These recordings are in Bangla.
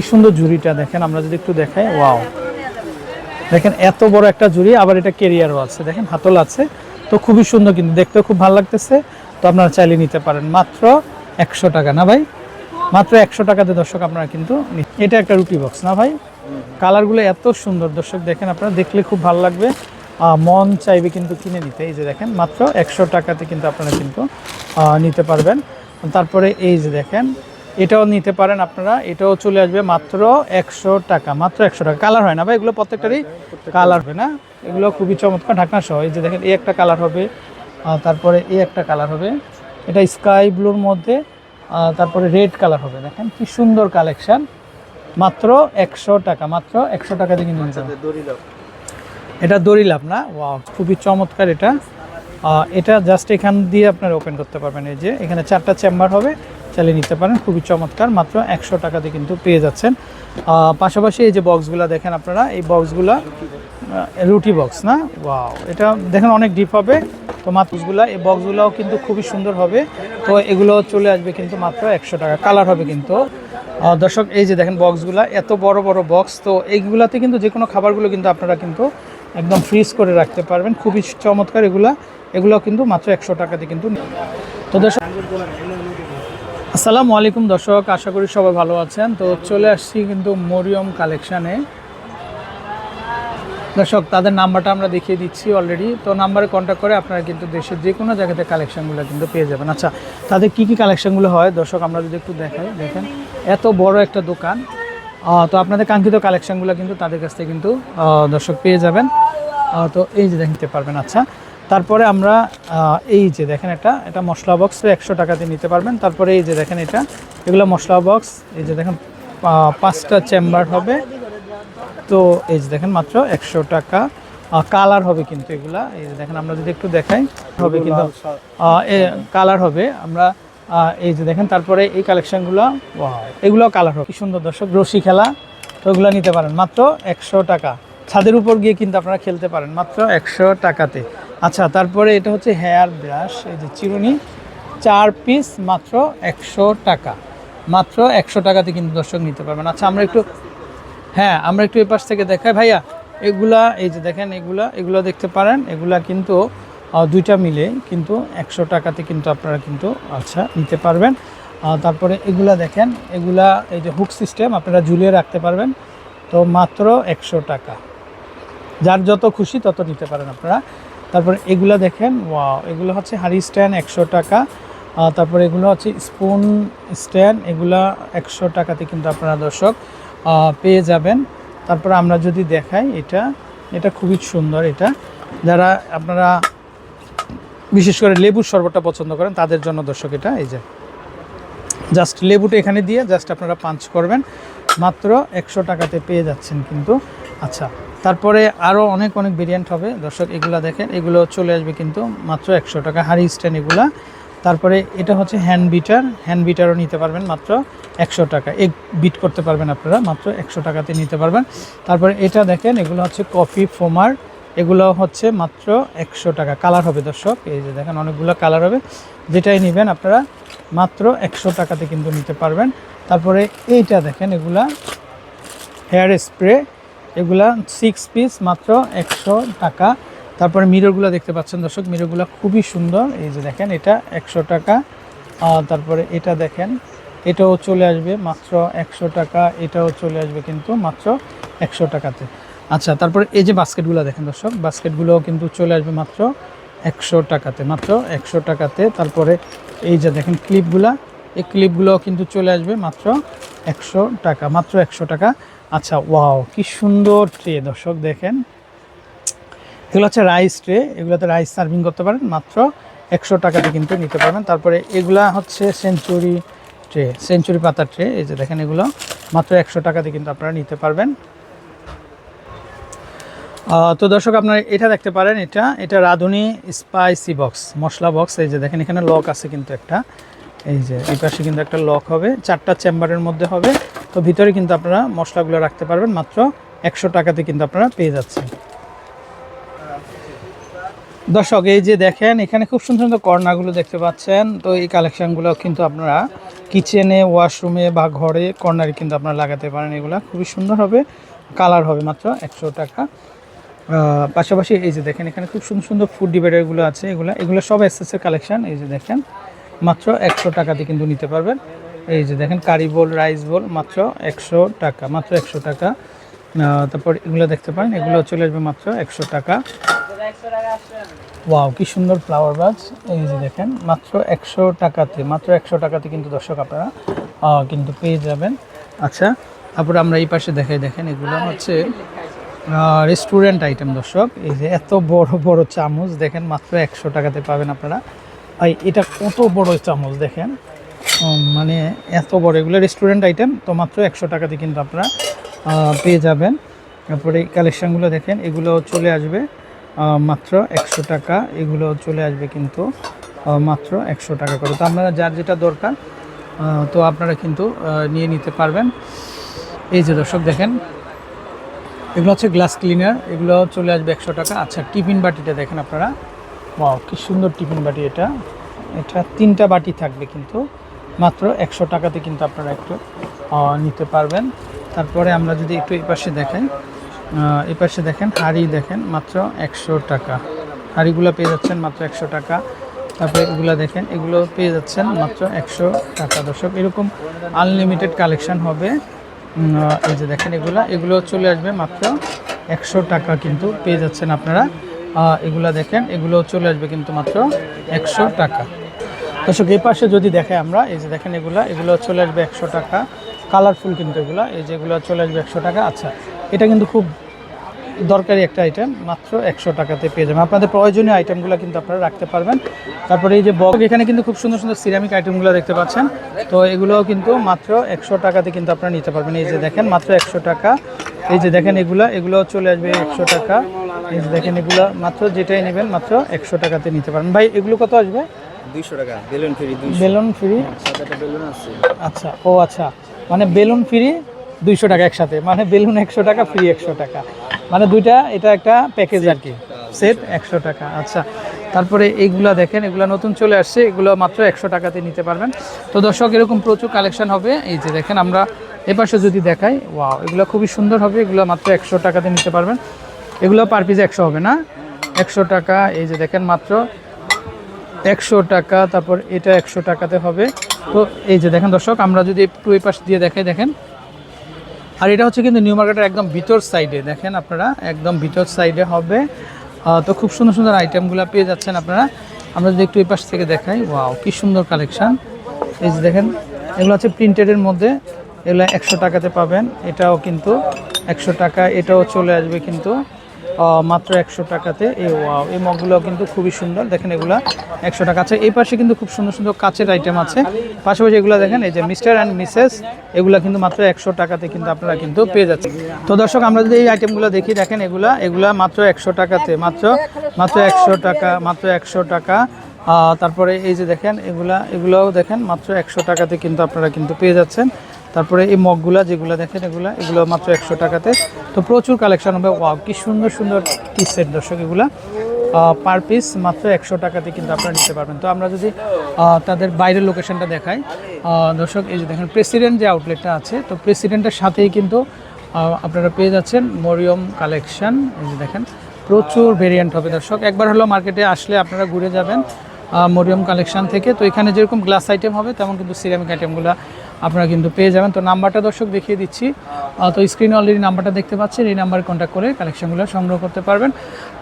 কি সুন্দর ঝুড়িটা দেখেন, আমরা যদি একটু দেখাই, ওয়াও। দেখেন, এত বড় একটা ঝুড়ি, আবার এটা কেরিয়ারও আছে। দেখেন, হাতল আছে। তো খুবই সুন্দর কিন্তু, দেখতেও খুব ভালো লাগতেছে। তো আপনারা চাইলে নিতে পারেন। মাত্র একশো টাকা, না ভাই? মাত্র একশো টাকাতে দর্শক আপনারা কিন্তু এটা একটা রুটি বক্স না ভাই? কালারগুলো এত সুন্দর। দর্শক, দেখেন, আপনারা দেখলে খুব ভালো লাগবে। মন চাইবে কিন্তু কিনে নিতে। এই যে দেখেন, মাত্র একশো টাকাতে কিন্তু আপনারা কিন্তু নিতে পারবেন। তারপরে এই যে দেখেন এটাও নিতে পারেন আপনারা। এটাও চলে আসবে মাত্র একশো টাকা মাত্র একশো টাকা। কালার হয় না ভাই এগুলো প্রত্যেকটারই কালার হবে না? এগুলো খুবই চমৎকার ঢাকনা সহ এই যে দেখেন এই একটা কালার হবে তারপরে এই একটা কালার হবে। এটা স্কাই ব্লুর মধ্যে তারপরে রেড কালার হবে দেখেন কি সুন্দর কালেকশান মাত্র একশো টাকা মাত্র একশো টাকা দিয়ে কিনে নিতে হবে। এটা দড়ি লাভ না? ওয়াও খুবই চমৎকার এটা। এটা জাস্ট এখান দিয়ে আপনারা ওপেন করতে পারবেন এই যে। এখানে চারটা চেম্বার হবে। চালিয়ে নিতে পারেন। খুবই চমৎকার, মাত্র একশো টাকাতে কিন্তু পেয়ে যাচ্ছেন। পাশাপাশি এই যে বক্সগুলো দেখেন আপনারা, এই বক্সগুলো রুটি বক্স, না? ওয়াও, এটা দেখেন অনেক ডিপ হবে। তো মাত্রগুলো, এই বক্সগুলোও কিন্তু খুবই সুন্দর হবে। তো এগুলো চলে আসবে কিন্তু মাত্র একশো টাকা, কালার হবে কিন্তু। দর্শক, এই যে দেখেন বক্সগুলো, এত বড় বড় বক্স, তো এইগুলাতে কিন্তু যে কোনো খাবারগুলো কিন্তু আপনারা কিন্তু একদম ফ্রিজ করে রাখতে পারবেন। খুবই চমৎকার এগুলা এগুলো কিন্তু মাত্র একশো টাকাতে কিন্তু। তো দর্শক আসসালামু আলাইকুম দর্শক, আশা করি সবাই ভালো আছেন। তো চলে আসছি কিন্তু মরিয়ম কালেকশানে। দর্শক, তাদের নাম্বারটা আমরা দেখিয়ে দিচ্ছি অলরেডি তো নাম্বারে কন্ট্যাক্ট করে আপনারা কিন্তু দেশের যে কোনো জায়গাতে কালেকশনগুলো কিন্তু পেয়ে যাবেন। আচ্ছা তাদের কি কি কালেকশনগুলো হয়? দর্শক, আমরা যদি একটু দেখাই, দেখেন। এত বড় একটা দোকান। তো আপনাদের কাঙ্ক্ষিত কালেকশনগুলো কিন্তু তাদের কাছ থেকে কিন্তু দর্শক পেয়ে যাবেন। তো এই যে দেখতে পারবেন আচ্ছা। তারপরে আমরা এই যে দেখেন এটা এটা মশলা বক্স একশো টাকাতে নিতে পারবেন। তারপরে এই যে দেখেন এটা এগুলো মশলা বক্স এই যে দেখেন পাঁচটা চেম্বার হবে। তো এই যে দেখেন মাত্র একশো টাকা। কালার হবে কিন্তু এগুলা। এই যে দেখেন আমরা যদি একটু দেখাই হবে কিন্তু কালার হবে। আমরা এই যে দেখেন তারপরে এই কালেকশনগুলো এগুলো কালার হবে। কি সুন্দর দর্শক রশি খেলা তো এগুলো নিতে পারেন। মাত্র একশো টাকা। ছাদের উপর গিয়ে কিন্তু আপনারা খেলতে পারেন। মাত্র একশো টাকাতে। আচ্ছা তারপরে এটা হচ্ছে হেয়ার ব্রাশ এই যে চিরুনি। চার পিস মাত্র একশো টাকা। মাত্র একশো টাকাতে কিন্তু দর্শক নিতে পারবেন। আচ্ছা আমরা একটু হ্যাঁ আমরা একটু এই পাশ থেকে দেখাই। ভাইয়া, এগুলা, এই যে দেখেন এগুলা, এগুলো দেখতে পারেন। এগুলা কিন্তু দুইটা মিলে কিন্তু একশো টাকাতে কিন্তু আপনারা কিন্তু আচ্ছা নিতে পারবেন। তারপরে এগুলা দেখেন, এগুলা, এই যে হুক সিস্টেম আপনারা ঝুলিয়ে রাখতে পারবেন। তো মাত্র একশো টাকা। যার যত খুশি তত নিতে পারেন আপনারা। তারপরে এগুলো দেখেন ওয়া এগুলো হচ্ছে হাড়ি স্ট্যান্ড একশো টাকা। তারপরে এগুলো হচ্ছে স্পুন স্ট্যান্ড, এগুলা একশো টাকাতে কিন্তু আপনারা দর্শক পেয়ে যাবেন। তারপরে আমরা যদি দেখাই এটা এটা খুবই সুন্দর এটা। যারা আপনারা বিশেষ করে লেবুর শরবতটা পছন্দ করেন, তাদের জন্য দর্শক এটা, এই যে। জাস্ট লেবুটা এখানে দিয়ে জাস্ট আপনারা পাঞ্চ করবেন, মাত্র একশো টাকাতে পেয়ে যাচ্ছেন কিন্তু। আচ্ছা তারপরে আরও অনেক অনেক ভেরিয়েন্ট হবে। দর্শক, এগুলা দেখেন, এগুলো চলে আসবে কিন্তু মাত্র একশো টাকা। হাড়ি স্ট্যান্ড এগুলা। তারপরে এটা হচ্ছে হ্যান্ড বিটার হ্যান্ড বিটারও নিতে পারবেন মাত্র একশো টাকা। এক বিট করতে পারবেন আপনারা, মাত্র একশো টাকাতে নিতে পারবেন। তারপরে এটা দেখেন, এগুলো হচ্ছে কফি ফোমার এগুলো হচ্ছে মাত্র একশো টাকা। কালার হবে দর্শক, এই যে দেখেন অনেকগুলো কালার হবে। যেটাই নেবেন আপনারা মাত্র একশো টাকাতে কিন্তু নিতে পারবেন। তারপরে এইটা দেখেন, এগুলা হেয়ার স্প্রে এগুলা সিক্স পিস মাত্র একশো টাকা। তারপরে মিররগুলো দেখতে পাচ্ছেন দর্শক মিররগুলো খুবই সুন্দর। এই যে দেখেন, এটা একশো টাকা। তারপরে এটা দেখেন, এটাও চলে আসবে মাত্র একশো টাকা। এটাও চলে আসবে কিন্তু মাত্র একশো টাকাতে। আচ্ছা তারপরে এই যে বাস্কেটগুলো দেখেন দর্শক, বাস্কেটগুলোও কিন্তু চলে আসবে মাত্র একশো টাকাতে, মাত্র একশো টাকাতে। তারপরে এই যে দেখেন ক্লিপগুলা এই ক্লিপগুলোও কিন্তু চলে আসবে মাত্র একশো টাকা, মাত্র একশো টাকা। আচ্ছা ওয়াও কি সুন্দর ট্রে দর্শক দেখেন। এগুলো হচ্ছে রাইস ট্রে, এগুলোতে রাইস সার্ভিং করতে পারেন, মাত্র একশো টাকাতে কিন্তু নিতে পারবেন। তারপরে এগুলা হচ্ছে সেঞ্চুরি ট্রে সেঞ্চুরি পাতার ট্রে, এই যে দেখেন এগুলো, মাত্র একশো টাকাতে কিন্তু আপনারা নিতে পারবেন। তো দর্শক আপনারা এটা দেখতে পারেন, এটা এটা রাঁধুনি স্পাইসি বক্স মশলা বক্স এই যে দেখেন এখানে লক আছে কিন্তু একটা। এই যে, এই পাশে কিন্তু একটা লক হবে, চারটা চেম্বারের মধ্যে হবে। তো ভিতরে কিন্তু আপনারা মশলাগুলো রাখতে পারবেন, মাত্র একশো টাকাতে কিন্তু আপনারা পেয়ে যাচ্ছেন। দর্শক, এই যে দেখেন, এখানে খুব সুন্দর সুন্দর কর্নারগুলো দেখতে পাচ্ছেন। তো এই কালেকশনগুলো কিন্তু আপনারা কিচেনে ওয়াশরুমে বা ঘরে কর্নারে কিন্তু আপনারা লাগাতে পারেন। এগুলা খুবই সুন্দর হবে কালার হবে মাত্র একশো টাকা। পাশাপাশি এই যে দেখেন, এখানে খুব সুন্দর সুন্দর ফুড ডিভাইডারগুলো আছে। এগুলো এগুলো সব এসএসের কালেকশন এই যে দেখেন, মাত্র একশো টাকাতে কিন্তু নিতে পারবেন। এই যে দেখেন, কারি বোল, রাইস বোল, মাত্র একশো টাকা, মাত্র একশো টাকা। তারপর এগুলো দেখতে পারেন, এগুলো চলে আসবে মাত্র একশো টাকা। ওয়াও, কি সুন্দর ফ্লাওয়ার বাজ এই যে দেখেন, মাত্র একশো টাকাতে, মাত্র একশো টাকাতে কিন্তু দর্শক আপনারা কিন্তু পেয়ে যাবেন। আচ্ছা তারপরে আমরা এই পাশে দেখাই, দেখেন, এগুলো হচ্ছে রেস্টুরেন্ট আইটেম দর্শক। এই যে এত বড় বড় চামচ, দেখেন, মাত্র একশো টাকাতে পাবেন আপনারা। এটা কত বড় চামচ, দেখেন? মানে এত বড় এগুলো রেস্টুরেন্ট আইটেম তো মাত্র একশো টাকাতে কিন্তু আপনারা পেয়ে যাবেন। তারপরে কালেকশানগুলো দেখেন, এগুলো চলে আসবে মাত্র একশো টাকা। এগুলো চলে আসবে কিন্তু মাত্র একশো টাকা করে। তো আপনারা যার যেটা দরকার তো আপনারা কিন্তু নিয়ে নিতে পারবেন। এই যে দর্শক দেখেন, এগুলো হচ্ছে গ্লাস ক্লিনার এগুলো চলে আসবে একশো টাকা। আচ্ছা টিফিন বাটিটা দেখেন আপনারা। ওয়াও, কি সুন্দর টিফিন বাটি এটা। এটা তিনটা বাটি থাকবে কিন্তু। মাত্র একশো টাকাতে কিন্তু আপনারা একটু নিতে পারবেন। তারপরে আমরা যদি একটু এই পাশে আহ, এই পাশে দেখেন হাঁড়ি দেখেন মাত্র একশো টাকা। হাঁড়িগুলো পেয়ে যাচ্ছেন মাত্র একশো টাকা। তারপরে এগুলো দেখেন এগুলো পেয়ে যাচ্ছেন মাত্র একশো টাকা। দর্শক এরকম আনলিমিটেড কালেকশন হবে। এই যে দেখেন এগুলা এগুলো চলে আসবে মাত্র একশো টাকা কিন্তু পেয়ে যাচ্ছেন আপনারা। এগুলা দেখেন এগুলো চলে আসবে কিন্তু মাত্র একশো টাকা। দর্শক, এই পাশে যদি দেখে আমরা, এই যে দেখেন এগুলা, এগুলো চলে আসবে একশো টাকা। কালারফুল কিন্তু এগুলা, এই যে এগুলো চলে আসবে একশো টাকা। আচ্ছা এটা কিন্তু খুব দরকারি একটা আইটেম মাত্র একশো টাকাতে পেয়ে যাবেন। আপনাদের প্রয়োজনীয় আইটেমগুলো কিন্তু আপনারা রাখতে পারবেন। তারপরে এই যে বক এখানে কিন্তু খুব সুন্দর সুন্দর সিরামিক আইটেমগুলো দেখতে পাচ্ছেন। তো এগুলোও কিন্তু মাত্র একশো টাকাতে কিন্তু আপনারা নিতে পারবেন। এই যে দেখেন, মাত্র একশো টাকা। এই যে দেখেন এগুলো এগুলো চলে আসবে একশো টাকা। এই যে দেখেন এগুলো, মাত্র যেটাই নেবেন, মাত্র একশো টাকাতে নিতে পারবেন। ভাই, এগুলো কত আসবে? দুইশো টাকা বেলুন ফ্রি দুইশো। Balloon free? সাদাটা বেলুন আছে। আচ্ছা ও আচ্ছা মানে বেলুন ফ্রি দুইশো টাকা একসাথে মানে বেলুন একশো টাকা ফ্রি একশো টাকা। মানে দুইটা এটা একটা প্যাকেজ আর কি। সেট একশো টাকা আচ্ছা। তারপরে এইগুলা দেখেন এগুলো নতুন চলে আসছে এগুলো মাত্র একশো টাকাতে নিতে পারবেন। তো দর্শক এরকম প্রচুর কালেকশন হবে। এই যে দেখেন আমরা এপাশে যদি দেখাই ওয়াও এগুলো খুবই সুন্দর হবে এগুলো মাত্র একশো টাকাতে নিতে পারবেন। এগুলো পার পিস একশো হবে না? একশো টাকা এই যে দেখেন মাত্র একশো টাকা, তারপর এটা একশো টাকাতে হবে। তো এই যে দেখেন দর্শক, আমরা যদি একটু এই পাশ দিয়ে দেখাই, দেখেন। আর এটা হচ্ছে কিন্তু নিউ মার্কেটের একদম ভিতর সাইডে, দেখেন আপনারা, একদম ভিতর সাইডে হবে। তো খুব সুন্দর সুন্দর আইটেমগুলো পেয়ে যাচ্ছেন আপনারা। আমরা যদি একটু এই পাশ থেকে দেখাই ওয়াও কি সুন্দর কালেকশান এই যে দেখেন, এগুলো হচ্ছে প্রিন্টেডের মধ্যে। এগুলো একশো টাকাতে পাবেন। এটাও কিন্তু একশো টাকা, এটাও চলে আসবে কিন্তু। মাত্র একশো টাকাতে এই ওয়াও এই মগগুলো কিন্তু খুবই সুন্দর। দেখেন এগুলা, একশো টাকা। আছে এই পাশে কিন্তু খুব সুন্দর সুন্দর কাচের আইটেম আছে। পাশাপাশি এগুলো দেখেন, এই যে মিস্টার অ্যান্ড মিসেস, এগুলা কিন্তু মাত্র একশো টাকাতে কিন্তু আপনারা কিন্তু পেয়ে যাচ্ছেন। তো দর্শক, আমরা যদি এই আইটেমগুলো দেখি, দেখেন এগুলা এগুলা মাত্র একশো টাকাতে, মাত্র মাত্র একশো টাকা, মাত্র একশো টাকা। তারপরে এই যে দেখেন, এগুলা, এগুলাও দেখেন, মাত্র একশো টাকাতে কিন্তু আপনারা কিন্তু পেয়ে যাচ্ছেন। তারপরে এই মগগুলা যেগুলো দেখেন এগুলা, এগুলো মাত্র একশো টাকাতে। তো প্রচুর কালেকশন হবে। ওয়াও কি সুন্দর সুন্দর টি সেট দর্শক এগুলা। পার পিস মাত্র একশো টাকাতে কিন্তু আপনারা নিতে পারবেন। তো আমরা যদি তাদের বাইরের লোকেশনটা দেখাই দর্শক, এই যে দেখেন প্রেসিডেন্ট যে আউটলেটটা আছে, তো প্রেসিডেন্টের সাথেই কিন্তু আপনারা পেয়ে যাচ্ছেন মরিয়ম কালেকশন এই যে দেখেন, প্রচুর ভেরিয়েন্ট হবে দর্শক। একবার হলো মার্কেটে আসলে আপনারা ঘুরে যাবেন। মরিয়ম কালেকশন থেকে। তো এখানে যেরকম গ্লাস আইটেম হবে, তেমন কিন্তু সিরামিক আইটেমগুলো আপনারা কিন্তু পেয়ে যাবেন। তো নাম্বারটা দর্শক দেখিয়ে দিচ্ছি। তো স্ক্রিনে অলরেডি নাম্বারটা দেখতে পাচ্ছেন, এই নাম্বারে কন্ট্যাক্ট করে কালেকশানগুলো সংগ্রহ করতে পারবেন।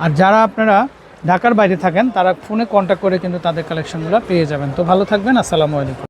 আর যারা আপনারা ঢাকার বাইরে থাকেন, তারা ফোনে কন্ট্যাক্ট করে কিন্তু তাদের কালেকশানগুলো পেয়ে যাবেন। তো ভালো থাকবেন, আসসালামু আলাইকুম।